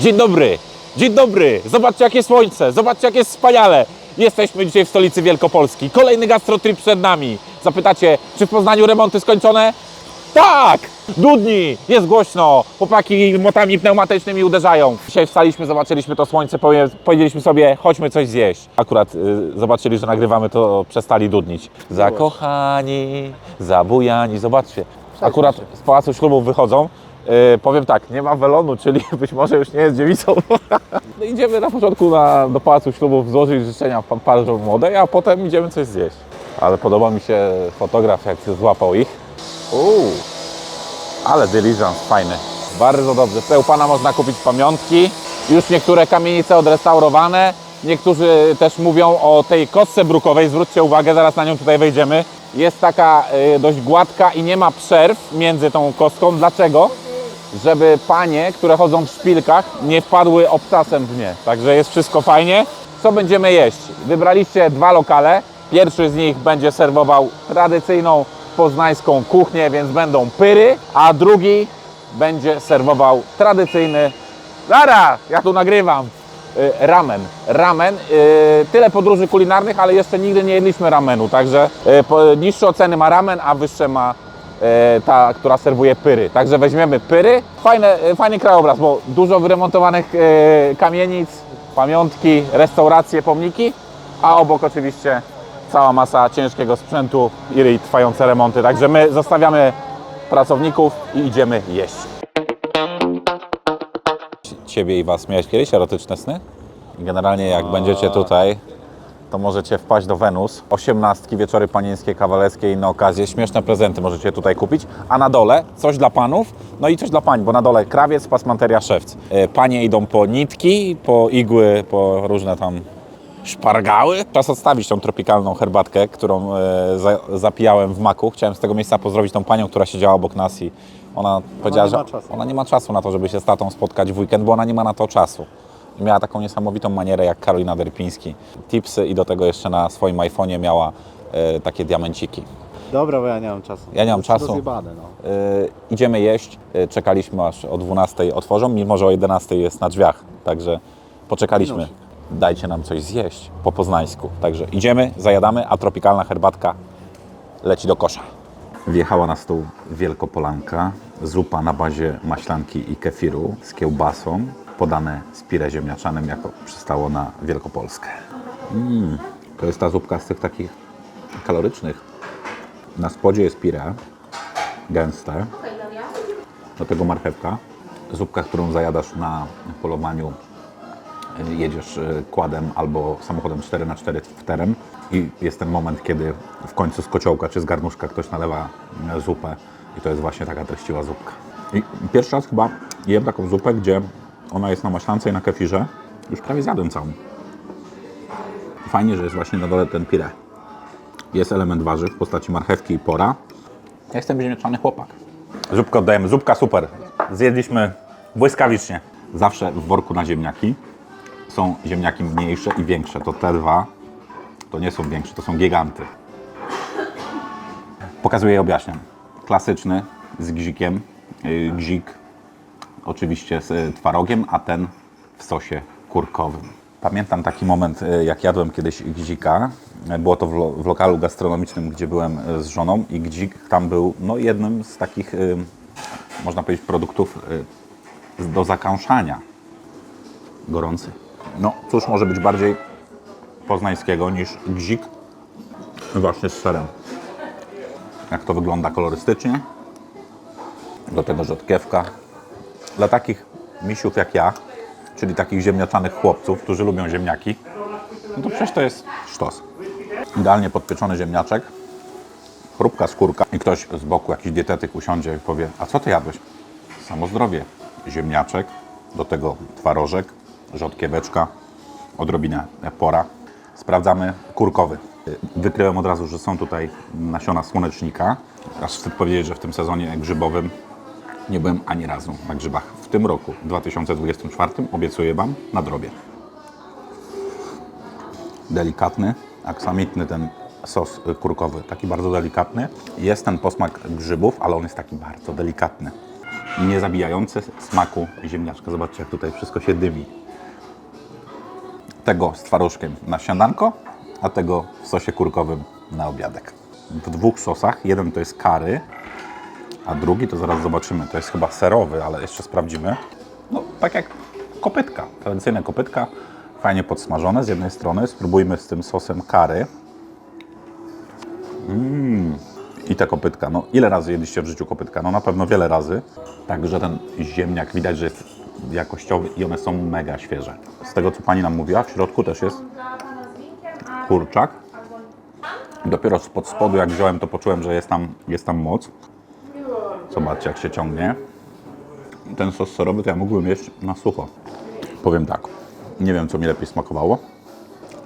Dzień dobry, dzień dobry. Zobaczcie jakie słońce, zobaczcie jak jest wspaniale. Jesteśmy dzisiaj w stolicy Wielkopolski. Kolejny gastrotrip przed nami. Zapytacie, czy w Poznaniu remonty skończone? Tak! Dudni, jest głośno, chłopaki motami pneumatycznymi uderzają. Dzisiaj wstaliśmy, zobaczyliśmy to słońce, powie- powiedzieliśmy sobie, chodźmy coś zjeść. Akurat y, zobaczyli, że nagrywamy, to przestali dudnić. Zakochani, zabujani, zobaczcie. Akurat z Pałacu Ślubów wychodzą. Y, powiem tak, nie ma welonu, czyli być może już nie jest dziewicą. no idziemy na początku na, do Pałacu Ślubów złożyć życzenia pa- parze młodej, a potem idziemy coś zjeść. Ale podoba mi się fotograf, jak złapał ich. Uuu, ale dyliżans fajny. Bardzo dobrze. Tutaj u Pana można kupić pamiątki. Już niektóre kamienice odrestaurowane. Niektórzy też mówią o tej kostce brukowej. Zwróćcie uwagę, zaraz na nią tutaj wejdziemy. Jest taka y, dość gładka i nie ma przerw między tą kostką. Dlaczego? Żeby panie, które chodzą w szpilkach, nie wpadły obcasem w nie. Także jest wszystko fajnie. Co będziemy jeść? Wybraliście dwa lokale. Pierwszy z nich będzie serwował tradycyjną poznańską kuchnię, więc będą pyry, a drugi będzie serwował tradycyjny. Zara, ja tu nagrywam. Y, Ramen. Ramen. y, Tyle podróży kulinarnych, ale jeszcze nigdy nie jedliśmy ramenu. Także y, niższe oceny ma ramen, a wyższe ma ta, która serwuje pyry. Także weźmiemy pyry. Fajne, fajny krajobraz, bo dużo wyremontowanych kamienic, pamiątki, restauracje, pomniki, a obok oczywiście cała masa ciężkiego sprzętu i trwające remonty. Także my zostawiamy pracowników i idziemy jeść. Ciebie i Was miałeś kiedyś erotyczne sny? Generalnie jak będziecie tutaj, to możecie wpaść do Wenus. Osiemnastki, wieczory panieńskie, kawalerskie, inne okazje. Śmieszne prezenty możecie tutaj kupić. A na dole coś dla panów, no i coś dla pań, bo na dole krawiec, pasmanteria, szewc. E, Panie idą po nitki, po igły, po różne tam szpargały. Czas odstawić tą tropikalną herbatkę, którą e, za, zapijałem w maku. Chciałem z tego miejsca pozdrowić tą panią, która siedziała obok nas i ona powiedziała, nie że ona nie ma czasu na to, żeby się z tatą spotkać w weekend, bo ona nie ma na to czasu. I miała taką niesamowitą manierę jak Karolina Derpiński. Tipsy i do tego jeszcze na swoim iPhone'ie miała e, takie diamenciki. Dobra, bo ja nie mam czasu. Ja nie mam czasu. Rozjebane, no. E, idziemy jeść. E, czekaliśmy aż o 12 otworzą, mimo że o 11 jest na drzwiach. Także poczekaliśmy. Minusik. Dajcie nam coś zjeść po poznańsku. Także idziemy, zajadamy, a tropikalna herbatka leci do kosza. Wjechała na stół wielkopolanka, zupa na bazie maślanki i kefiru z kiełbasą, podane z pire ziemniaczanym, jako przystało na Wielkopolskę. Mm, to jest ta zupka z tych takich kalorycznych. Na spodzie jest pire, gęste, do tego marchewka, zupka, którą zajadasz na polowaniu jedziesz e, kładem albo samochodem 4x4 w teren i jest ten moment, kiedy w końcu z kociołka czy z garnuszka ktoś nalewa zupę i to jest właśnie taka treściwa zupka. I pierwszy raz chyba jem taką zupę, gdzie ona jest na maślance i na kefirze. Już prawie zjadłem całą. Fajnie, że jest właśnie na dole ten pire. Jest element warzyw w postaci marchewki i pora. Ja jestem ziemniaczany chłopak. Zupkę oddajemy. Zupka super. Zjedliśmy błyskawicznie. Zawsze w worku na ziemniaki są ziemniaki mniejsze i większe. To te dwa to nie są większe, to są giganty. Pokazuję i objaśniam. Klasyczny z gzikiem. Gzik oczywiście z y, twarogiem, a ten w sosie kurkowym. Pamiętam taki moment, y, jak jadłem kiedyś gzika. Y, Było to w, lo, w lokalu gastronomicznym, gdzie byłem y, z żoną i gdzik tam był no, jednym z takich, y, można powiedzieć, produktów y, do zakąszania. Gorący. No, cóż może być bardziej poznańskiego niż gzik właśnie z serem. Jak to wygląda kolorystycznie. Do tego rzodkiewka. Dla takich misiów jak ja, czyli takich ziemniaczanych chłopców, którzy lubią ziemniaki, no to przecież to jest sztos. Idealnie podpieczony ziemniaczek, chrupka skórka i ktoś z boku, jakiś dietetyk usiądzie i powie, a co ty jadłeś? Samo zdrowie. Ziemniaczek, do tego twarożek, rzodkieweczka, odrobinę pora. Sprawdzamy kurkowy. Wykryłem od razu, że są tutaj nasiona słonecznika. Aż wstyd powiedzieć, że w tym sezonie grzybowym nie byłem ani razu na grzybach. W tym roku, 2024, obiecuję Wam na drobie. Delikatny, aksamitny ten sos kurkowy, taki bardzo delikatny. Jest ten posmak grzybów, ale on jest taki bardzo delikatny. Nie zabijający smaku ziemniaczka. Zobaczcie, jak tutaj wszystko się dymi. Tego z twarożkiem na śniadanko, a tego w sosie kurkowym na obiadek. W dwóch sosach. Jeden to jest kary, a drugi to zaraz zobaczymy. To jest chyba serowy, ale jeszcze sprawdzimy. No, tak jak kopytka, tradycyjne kopytka, fajnie podsmażone z jednej strony. Spróbujmy z tym sosem kary. Mm. I te kopytka. No, ile razy jedliście w życiu kopytka? No na pewno wiele razy. Także ten ziemniak widać, że jest jakościowy i one są mega świeże. Z tego, co Pani nam mówiła, w środku też jest kurczak. Dopiero spod spodu, jak wziąłem, to poczułem, że jest tam, jest tam moc. Zobaczcie, jak się ciągnie. Ten sos serowy to ja mógłbym jeść na sucho. Powiem tak, nie wiem, co mi lepiej smakowało.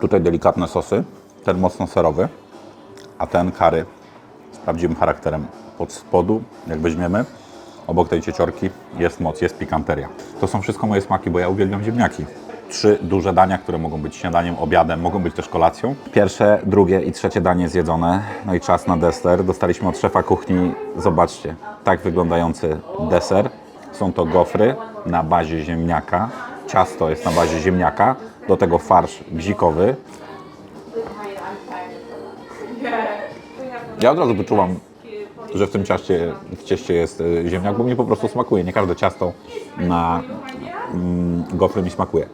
Tutaj delikatne sosy, ten mocno serowy, a ten kary z prawdziwym charakterem. Pod spodu, jak weźmiemy, obok tej cieciorki jest moc, jest pikanteria. To są wszystko moje smaki, bo ja uwielbiam ziemniaki. Trzy duże dania, które mogą być śniadaniem, obiadem, mogą być też kolacją. Pierwsze, drugie i trzecie danie zjedzone, no i czas na deser. Dostaliśmy od szefa kuchni, zobaczcie, tak wyglądający deser. Są to gofry na bazie ziemniaka, ciasto jest na bazie ziemniaka, do tego farsz bzikowy, Ja od razu wyczuwam, że w tym ciaście, w cieście jest y, ziemniak, bo mi po prostu smakuje. Nie każde ciasto na mm, gofry mi smakuje.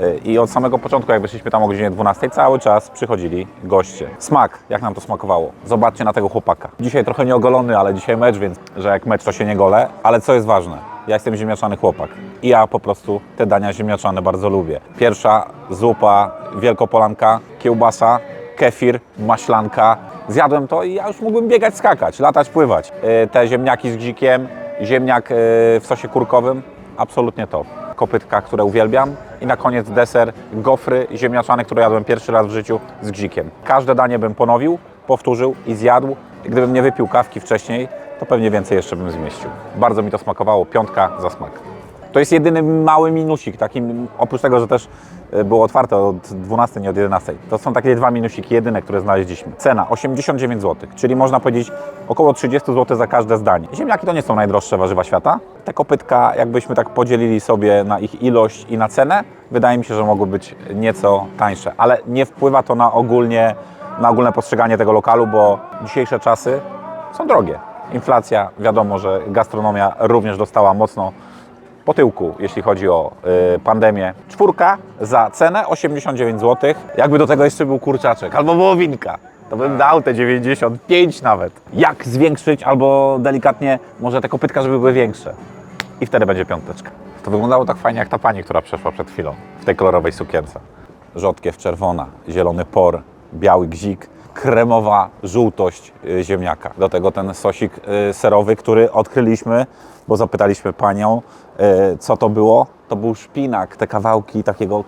Y, I od samego początku, jak wyszliśmy tam o godzinie 12, cały czas przychodzili goście. Smak, jak nam to smakowało. Zobaczcie na tego chłopaka. Dzisiaj trochę nieogolony, ale dzisiaj mecz, więc że jak mecz to się nie gole. Ale co jest ważne? Ja jestem ziemniaczany chłopak. I ja po prostu te dania ziemniaczane bardzo lubię. Pierwsza zupa, wielkopolanka, kiełbasa, kefir, maślanka. Zjadłem to i ja już mógłbym biegać, skakać, latać, pływać. Yy, Te ziemniaki z gzikiem, ziemniak yy, w sosie kurkowym, absolutnie to. Kopytka, które uwielbiam i na koniec deser, gofry ziemniaczane, które jadłem pierwszy raz w życiu z gzikiem. Każde danie bym ponowił, powtórzył i zjadł. Gdybym nie wypił kawki wcześniej, to pewnie więcej jeszcze bym zmieścił. Bardzo mi to smakowało, piątka za smak. To jest jedyny mały minusik, taki, oprócz tego, że też e, było otwarte od 12, nie od 11. To są takie dwa minusiki jedyne, które znaleźliśmy. Cena 89 zł, czyli można powiedzieć około 30 zł za każde zdanie. Ziemniaki to nie są najdroższe warzywa świata. Te kopytka, jakbyśmy tak podzielili sobie na ich ilość i na cenę, wydaje mi się, że mogły być nieco tańsze, ale nie wpływa to na ogólnie, na ogólne postrzeganie tego lokalu, bo dzisiejsze czasy są drogie. Inflacja, wiadomo, że gastronomia również dostała mocno po tyłku, jeśli chodzi o y, pandemię. Czwórka za cenę 89 zł. Jakby do tego jeszcze był kurczaczek albo wołowinka, to bym dał te 95 nawet. Jak zwiększyć albo delikatnie może te kopytka, żeby były większe. I wtedy będzie piąteczka. To wyglądało tak fajnie jak ta pani, która przeszła przed chwilą w tej kolorowej sukience. Rzodkiew czerwona, zielony por, biały gzik, kremowa żółtość y, ziemniaka. Do tego ten sosik y, serowy, który odkryliśmy, bo zapytaliśmy panią, y, co to było. To był szpinak, te kawałki takiego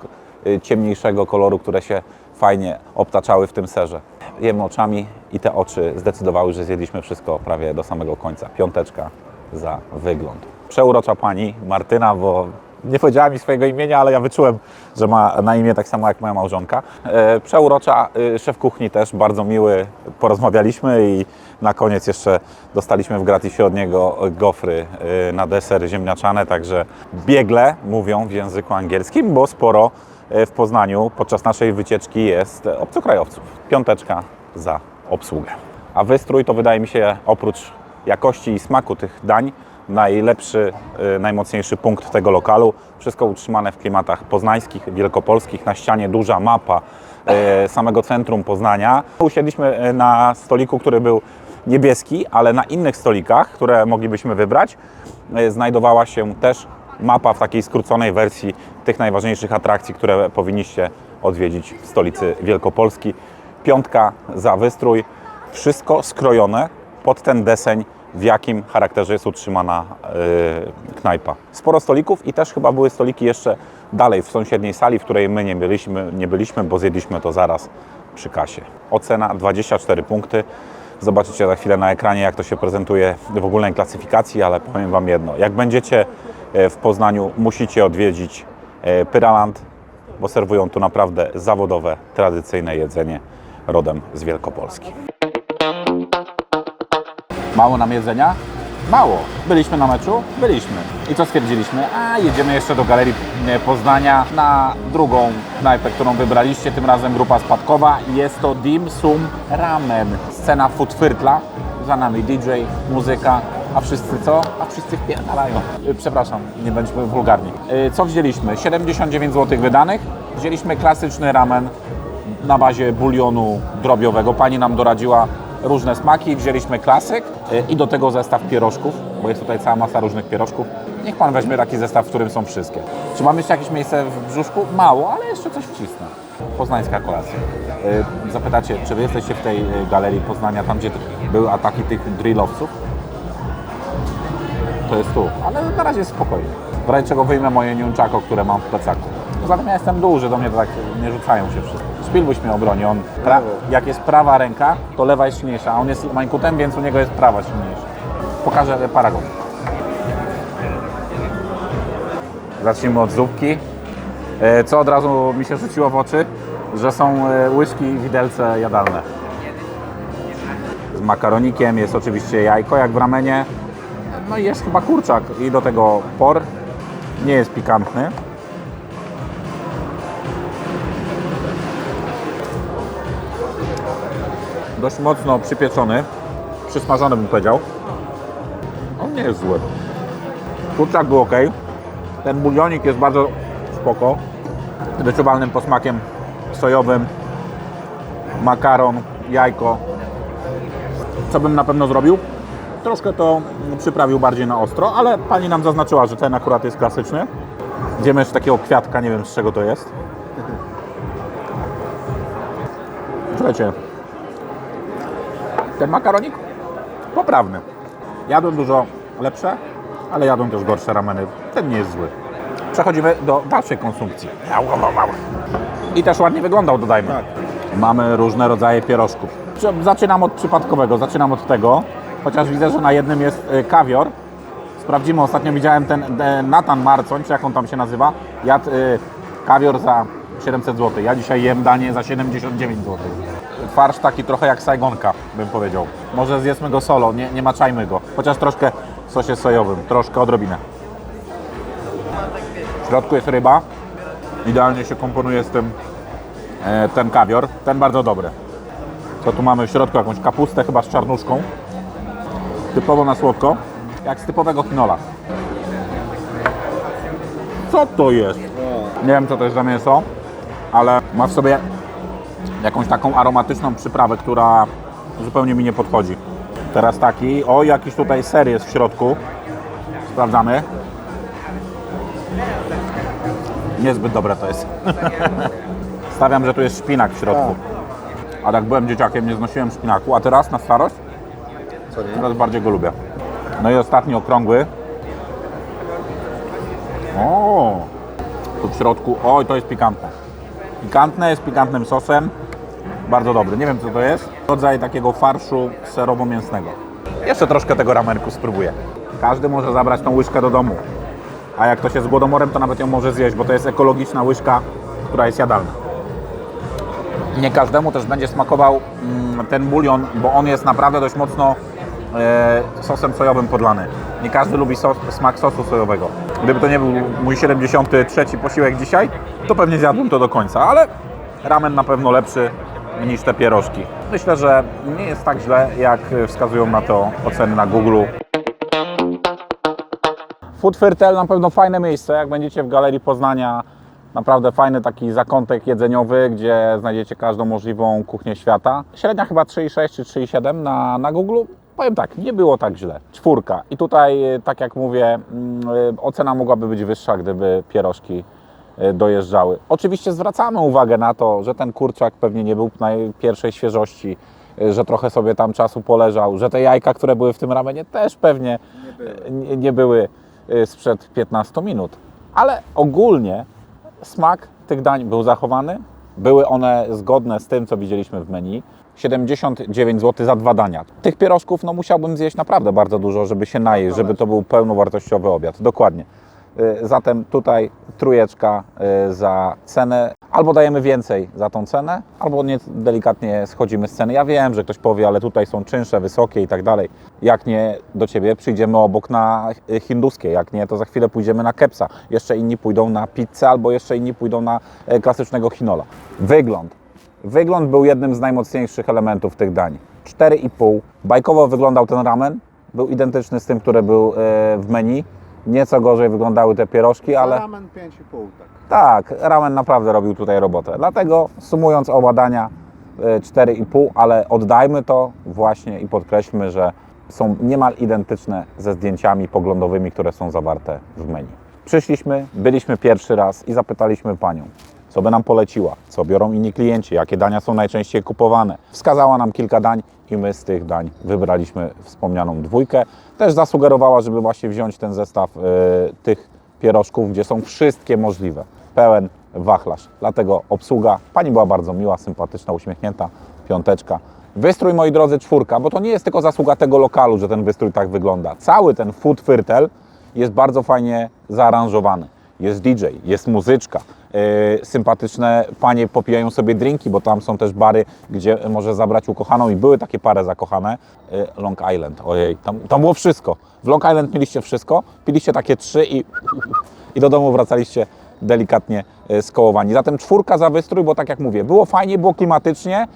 ciemniejszego koloru, które się fajnie obtaczały w tym serze. Jemy oczami i te oczy zdecydowały, że zjedliśmy wszystko prawie do samego końca. Piąteczka za wygląd. Przeurocza pani Martyna, bo nie powiedziała mi swojego imienia, ale ja wyczułem, że ma na imię tak samo jak moja małżonka. E, Przeurocza y, szef kuchni też, bardzo miły, porozmawialiśmy i na koniec jeszcze dostaliśmy w gratisie od niego gofry y, na deser ziemniaczane, także biegle mówią w języku angielskim, bo sporo w Poznaniu podczas naszej wycieczki jest obcokrajowców. Piąteczka za obsługę. A wystrój to wydaje mi się oprócz jakości i smaku tych dań najlepszy, y, najmocniejszy punkt tego lokalu. Wszystko utrzymane w klimatach poznańskich, wielkopolskich. Na ścianie duża mapa y, samego centrum Poznania. Usiedliśmy y, na stoliku, który był niebieski, ale na innych stolikach, które moglibyśmy wybrać, znajdowała się też mapa w takiej skróconej wersji tych najważniejszych atrakcji, które powinniście odwiedzić w stolicy Wielkopolski. Piątka za wystrój. Wszystko skrojone pod ten deseń, w jakim charakterze jest utrzymana yy, knajpa. Sporo stolików i też chyba były stoliki jeszcze dalej w sąsiedniej sali, w której my nie byliśmy, nie byliśmy bo zjedliśmy to zaraz przy kasie. Ocena 24 punkty. Zobaczycie za chwilę na ekranie, jak to się prezentuje w ogólnej klasyfikacji, ale powiem Wam jedno. Jak będziecie e, w Poznaniu, musicie odwiedzić e, Pyraland, bo serwują tu naprawdę zawodowe, tradycyjne jedzenie rodem z Wielkopolski. Mało nam jedzenia? Mało. Byliśmy na meczu? Byliśmy. I co stwierdziliśmy? A, jedziemy jeszcze do Galerii e, Poznania na drugą knajpę, którą wybraliście, tym razem grupa spadkowa. Jest to Dim Sum Ramen. Scena futwyrtla, za nami DJ, muzyka, a wszyscy co? A wszyscy wpierdalają. E, Przepraszam, nie bądźmy wulgarni. E, Co wzięliśmy? 79 zł wydanych. Wzięliśmy klasyczny ramen na bazie bulionu drobiowego. Pani nam doradziła różne smaki, wzięliśmy klasyk y, i do tego zestaw pierożków, bo jest tutaj cała masa różnych pierożków. Niech Pan weźmie taki zestaw, w którym są wszystkie. Czy mamy jeszcze jakieś miejsce w brzuszku? Mało, ale jeszcze coś wcisnę. Poznańska kolacja. Y, Zapytacie, czy Wy jesteście w tej y, galerii Poznania, tam gdzie były ataki tych drillowców? To jest tu, ale na razie spokojnie. W razie czego wyjmę moje niunczako, które mam w plecaku. Poza tym ja jestem duży, do mnie tak nie rzucają się wszyscy. Szpilbuś mnie obroni, on pra- jak jest prawa ręka, to lewa jest silniejsza, a on jest mańkutem, więc u niego jest prawa silniejsza. Pokażę paragon. Zacznijmy od zupki. E, Co od razu mi się rzuciło w oczy, że są e, łyżki i widelce jadalne. Z makaronikiem jest oczywiście jajko, jak w ramenie. No i jest chyba kurczak i do tego por. Nie jest pikantny. Dość mocno przypieczony, przysmażony bym powiedział. On nie jest zły. Kurczak był ok. Ten bulionik jest bardzo spoko. Wyczuwalnym posmakiem sojowym. Makaron, jajko. Co bym na pewno zrobił? Troszkę to przyprawił bardziej na ostro, ale pani nam zaznaczyła, że ten akurat jest klasyczny. Zjemy jeszcze takiego kwiatka, nie wiem z czego to jest. Słuchajcie, ten makaronik poprawny. Jadłem dużo lepsze, ale jadłem też gorsze rameny. Ten nie jest zły. Przechodzimy do dalszej konsumpcji. I też ładnie wyglądał, dodajmy. Mamy różne rodzaje pierożków. Zaczynam od przypadkowego, zaczynam od tego, chociaż widzę, że na jednym jest y, kawior. Sprawdzimy, ostatnio widziałem ten e, Nathan Marcoń, czy jak on tam się nazywa, jadł y, kawior za 700 zł. Ja dzisiaj jem danie za 79 zł. Farsz taki trochę jak sajgonka, bym powiedział. Może zjedzmy go solo, nie, nie maczajmy go. Chociaż troszkę w sosie sojowym, troszkę odrobinę. W środku jest ryba. Idealnie się komponuje z tym e, ten kawior. Ten bardzo dobry. Co tu mamy w środku? Jakąś kapustę chyba z czarnuszką. Typowo na słodko. Jak z typowego chinola. Co to jest? Nie wiem co to jest za mięso, ale ma w sobie jakąś taką aromatyczną przyprawę, która zupełnie mi nie podchodzi. Teraz taki, o jakiś tutaj ser jest w środku. Sprawdzamy. Niezbyt dobre to jest. Stawiam, że tu jest szpinak w środku. A jak byłem dzieciakiem, nie znosiłem szpinaku, a teraz na starość Co nie? Teraz bardziej go lubię. No i ostatni okrągły. O, tu w środku. Oj, to jest pikantne. Pikantne, jest pikantnym sosem. Bardzo dobry. Nie wiem co to jest. Rodzaj takiego farszu serowo-mięsnego. Jeszcze troszkę tego ramenku spróbuję. Każdy może zabrać tą łyżkę do domu. A jak ktoś jest z głodomorem, to nawet ją może zjeść, bo to jest ekologiczna łyżka, która jest jadalna. Nie każdemu też będzie smakował mm, ten bulion, bo on jest naprawdę dość mocno sosem sojowym podlany. Nie każdy lubi sos, smak sosu sojowego. Gdyby to nie był mój 73 posiłek dzisiaj, to pewnie zjadłbym to do końca, ale ramen na pewno lepszy niż te pierożki. Myślę, że nie jest tak źle, jak wskazują na to oceny na Google. Food Firtel na pewno fajne miejsce, jak będziecie w Galerii Poznania. Naprawdę fajny taki zakątek jedzeniowy, gdzie znajdziecie każdą możliwą kuchnię świata. Średnia chyba 3,6 czy 3,7 na, na Google. Powiem tak, nie było tak źle. Czwórka. I tutaj, e, tak jak mówię, mm, e, ocena mogłaby być wyższa, gdyby pierożki e, dojeżdżały. Oczywiście zwracamy uwagę na to, że ten kurczak pewnie nie był najpierwszej świeżości, że trochę sobie tam czasu poleżał, że te jajka, które były w tym ramenie też pewnie nie, nie były sprzed 15 minut. Ale ogólnie smak tych dań był zachowany. Były one zgodne z tym, co widzieliśmy w menu. 79 zł za dwa dania. Tych pierożków no, musiałbym zjeść naprawdę bardzo dużo, żeby się najeść, żeby to był pełnowartościowy obiad. Dokładnie. Y, Zatem tutaj trójeczka y, za cenę. Albo dajemy więcej za tą cenę, albo nie, delikatnie schodzimy z ceny. Ja wiem, że ktoś powie, ale tutaj są czynsze, wysokie i tak dalej. Jak nie do Ciebie, przyjdziemy obok na hinduskie. Jak nie, to za chwilę pójdziemy na kepsa. Jeszcze inni pójdą na pizzę, albo jeszcze inni pójdą na e, klasycznego chinola. Wygląd. Wygląd był jednym z najmocniejszych elementów tych dań. 4,5. Bajkowo wyglądał ten ramen. Był identyczny z tym, który był e, w menu. Nieco gorzej wyglądały te pierożki, ale Ramen 5,5 tak. tak, ramen naprawdę robił tutaj robotę. Dlatego sumując oba dania e, 4,5, ale oddajmy to właśnie i podkreślmy, że są niemal identyczne ze zdjęciami poglądowymi, które są zawarte w menu. Przyszliśmy, byliśmy pierwszy raz i zapytaliśmy panią, co by nam poleciła, co biorą inni klienci, jakie dania są najczęściej kupowane. Wskazała nam kilka dań i my z tych dań wybraliśmy wspomnianą dwójkę. Też zasugerowała, żeby właśnie wziąć ten zestaw e, tych pierożków, gdzie są wszystkie możliwe. Pełen wachlarz. Dlatego obsługa. Pani była bardzo miła, sympatyczna, uśmiechnięta. Piąteczka. Wystrój, moi drodzy, czwórka, bo to nie jest tylko zasługa tego lokalu, że ten wystrój tak wygląda. Cały ten food firtel jest bardzo fajnie zaaranżowany. Jest DJ, jest muzyczka. Yy, sympatyczne panie popijają sobie drinki, bo tam są też bary, gdzie może zabrać ukochaną i były takie pary zakochane. Yy, Long Island, ojej, tam, tam było wszystko. W Long Island mieliście wszystko, piliście takie trzy i, i do domu wracaliście delikatnie yy, skołowani. Zatem czwórka za wystrój, bo tak jak mówię, było fajnie, było klimatycznie,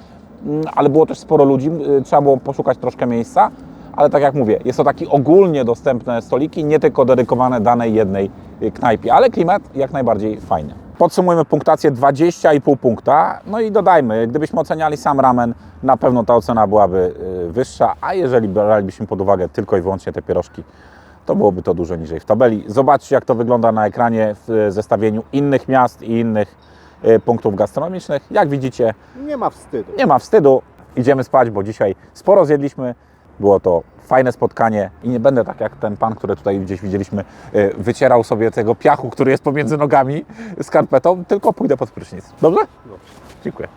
mm, ale było też sporo ludzi, trzeba było poszukać troszkę miejsca. Ale tak jak mówię, jest to taki ogólnie dostępne stoliki, nie tylko dedykowane danej jednej knajpie, ale klimat jak najbardziej fajny. Podsumujmy punktację 20,5 punkta. No i dodajmy, gdybyśmy oceniali sam ramen, na pewno ta ocena byłaby y, wyższa, a jeżeli bralibyśmy pod uwagę tylko i wyłącznie te pierożki, to byłoby to dużo niżej w tabeli. Zobaczcie, jak to wygląda na ekranie w y, zestawieniu innych miast i innych y, punktów gastronomicznych. Jak widzicie, Nie ma wstydu. nie ma wstydu. Idziemy spać, bo dzisiaj sporo zjedliśmy. Było to fajne spotkanie i nie będę tak jak ten pan, który tutaj gdzieś widzieliśmy, y, wycierał sobie tego piachu, który jest pomiędzy nogami skarpetą, tylko pójdę pod prysznic. Dobrze? Dziękuję.